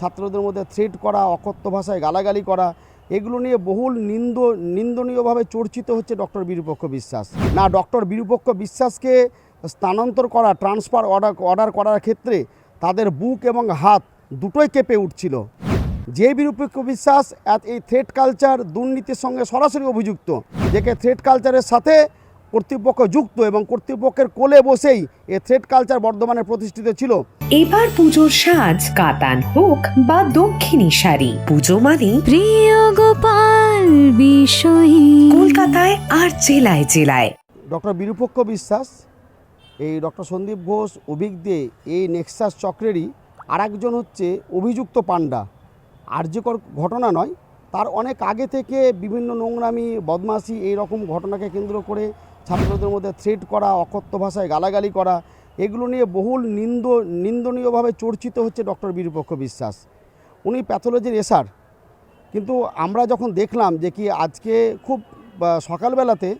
ছাত্রদের মধ্যে থ্রেট করা, অকথ্য ভাষায় গালাগালি করা, এগুলো নিয়ে বহুল নিন্দ, নিন্দনীয়ভাবে চর্চিত হচ্ছে ডক্টর বিরূপক্ষ বিশ্বাস। না, ডক্টর বিরূপক্ষ বিশ্বাসকে স্থানান্তর করা ট্রান্সফার অর্ডার অর্ডার করার ক্ষেত্রে তাদের বুক এবং হাত দুটোই কেঁপে উঠছিল। যে বিরূপক্ষ বিশ্বাস এই থ্রেড কালচার দুর্নীতির সঙ্গে সরাসরি অভিযুক্ত যেকে থ্রেড কালচারের সাথে কর্তৃপক্ষ যুক্ত এবং কর্তৃপক্ষের কোলে বসেই এ থ্রেড কালচার বর্ধমানে প্রতিষ্ঠিত ছিল। এবার পুজোর সাজ কাতান হোক বা দক্ষিণী শাড়ি। পুজো মানে প্রিয় গোপাল বিষয়ী। কলকাতায় আর জেলায় জেলায়। ডক্টর বিরূপক্ষ বিশ্বাস এই ডক্টর সন্দীপ ঘোষ অভিক দে এই নেক্সাস চক্রেরই আরেকজন হচ্ছে অভিযুক্ত পাণ্ডা। আর্যকর ঘটনা নয় তার অনেক আগে থেকে বিভিন্ন নোংরামি, বদমাশি এই রকম ঘটনাকে কেন্দ্র করে ছাত্রদের মধ্যে থ্রেট করা, অকথ্য ভাষায় গালাগালি করা, এগুলো নিয়ে বহুল নিন্দ, নিন্দনীয়ভাবে চর্চিত হচ্ছে ডক্টর বিরূপক্ষ বিশ্বাস। উনি প্যাথোলজির এসার কিন্তু আমরা যখন দেখলাম যে কি আজকে খুব সকালবেলাতে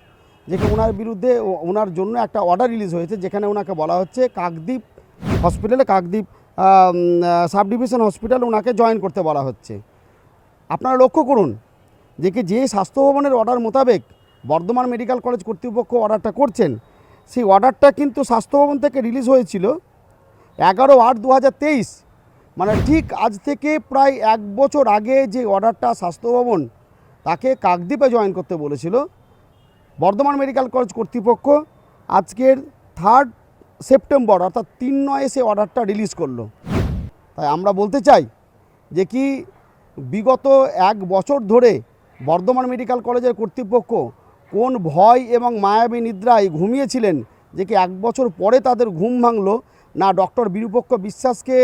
যে ওনার বিরুদ্ধে ওনার জন্য একটা অর্ডার রিলিজ হয়েছে, যেখানে ওনাকে বলা হচ্ছে কাকদ্বীপ হসপিটালে কাকদ্বীপ সাব ডিভিশন হসপিটাল ওনাকে জয়েন করতে বলা হচ্ছে। আপনারা লক্ষ্য করুন যে কি যে স্বাস্থ্য ভবনের অর্ডার মোতাবেক বর্ধমান মেডিকেল কলেজ কর্তৃপক্ষ অর্ডারটা করছেন, সেই অর্ডারটা কিন্তু স্বাস্থ্য ভবন থেকে রিলিজ হয়েছিল এগারো আট দু মানে ঠিক আজ থেকে প্রায় এক বছর আগে যে অর্ডারটা স্বাস্থ্য ভবন তাকে কাকদ্বীপে জয়েন করতে বলেছিল, বর্ধমান মেডিকেল কলেজ কর্তৃপক্ষ আজকের থার্ড সেপ্টেম্বর, অর্থাৎ তিন নয় সে অর্ডারটা রিলিজ করল। তাই আমরা বলতে চাই যে কি বিগত এক বছর ধরে বর্ধমান মেডিকেল কলেজের কর্তৃপক্ষ কোন ভয় এবং মায়াবী নিদ্রায় ঘুমিয়েছিলেন যে কি এক বছর পরে তাদের ঘুম ভাঙলো? না, ডক্টর বিরূপক্ষ বিশ্বাসকে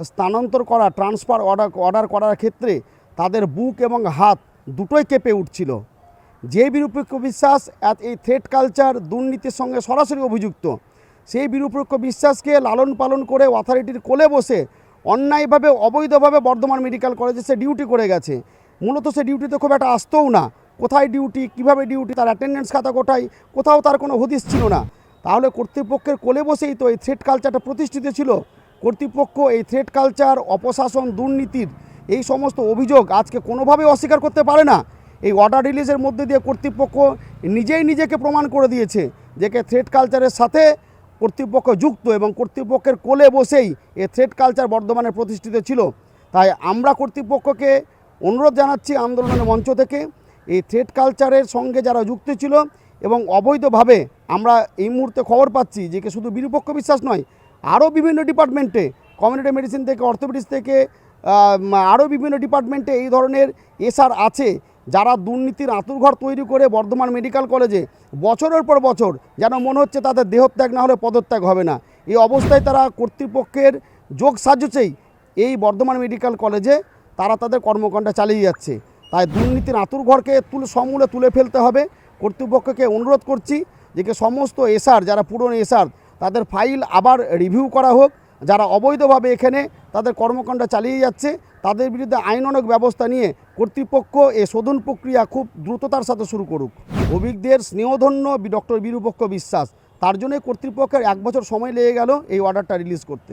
স্থানান্তর করা, ট্রান্সফার অর্ডার অর্ডার করার ক্ষেত্রে তাদের বুক এবং হাত দুটোই কেঁপে উঠছিল। যে বিরূপক্ষ বিশ্বাস এই থ্রেড কালচার দুর্নীতির সঙ্গে সরাসরি অভিযুক্ত, সেই বিরূপক্ষ বিশ্বাসকে লালন পালন করে অথরিটির কোলে বসে অন্যায়ভাবে, অবৈধভাবে বর্ধমান মেডিকেল কলেজে সে ডিউটি করে গেছে। মূলত সে ডিউটিতে খুব একটা আসতেও না। কোথায় ডিউটি কীভাবে ডিউটি তার অ্যাটেন্ডেন্স খাতা কোথায়, কোথাও তার কোনো হদিস ছিল না। তাহলে কর্তৃপক্ষের কোলে বসেই তো এই থ্রেড কালচারটা প্রতিষ্ঠিত ছিল। কর্তৃপক্ষ এই থ্রেড কালচার অপশাসন, দুর্নীতির এই সমস্ত অভিযোগ আজকে কোনোভাবেই অস্বীকার করতে পারে না। এই অর্ডার রিলিজের মধ্যে দিয়ে কর্তৃপক্ষ নিজেই নিজেকে প্রমাণ করে দিয়েছে যেকে থ্রেড কালচারের সাথে কর্তৃপক্ষ যুক্ত এবং কর্তৃপক্ষের কোলে বসেই এ থ্রেড কালচার বর্ধমানে প্রতিষ্ঠিত ছিল। তাই আমরা কর্তৃপক্ষকে অনুরোধ জানাচ্ছি আন্দোলনের মঞ্চ থেকে এই থ্রেড কালচারের সঙ্গে যারা যুক্ত ছিল এবং অবৈধভাবে আমরা এই মুহূর্তে খবর পাচ্ছি যে শুধু বিরূপক্ষ বিশ্বাস নয়, আরও বিভিন্ন ডিপার্টমেন্টে কমিউনিটি মেডিসিন থেকে, অর্থোপেডিক্স থেকে আরও বিভিন্ন ডিপার্টমেন্টে এই ধরনের এসআর আছে। যারা দুর্নীতির আঁতুরঘর তৈরি করে বর্ধমান মেডিকেল কলেজে বছরের পর বছর যেন মনে হচ্ছে তাদের দেহত্যাগ না হলে পদত্যাগ হবে না। এই অবস্থায় তারা কর্তৃপক্ষের যোগ সাহায্যেই এই বর্ধমান মেডিকেল কলেজে তারা তাদের কর্মকাণ্ড চালিয়ে যাচ্ছে। তাই দুর্নীতির আঁতুরঘরকে তুলে সমূলে তুলে ফেলতে হবে। কর্তৃপক্ষকে অনুরোধ করছি যে সমস্ত এসআর, যারা পুরনো এসআর, তাদের ফাইল আবার রিভিউ করা হোক। যারা অবৈধভাবে এখানে তাদের কর্মকাণ্ড চালিয়ে যাচ্ছে, তাদের বিরুদ্ধে আইনানক ব্যবস্থা নিয়ে কর্তৃপক্ষ এ শোধন প্রক্রিয়া খুব দ্রুততার সাথে শুরু করুক। অভিজ্ঞদের স্নেহধন্য ডক্টর বিরূপক্ষ বিশ্বাস, তার জন্যই কর্তৃপক্ষের এক বছর সময় লেগে গেল এই অর্ডারটা রিলিজ করতে।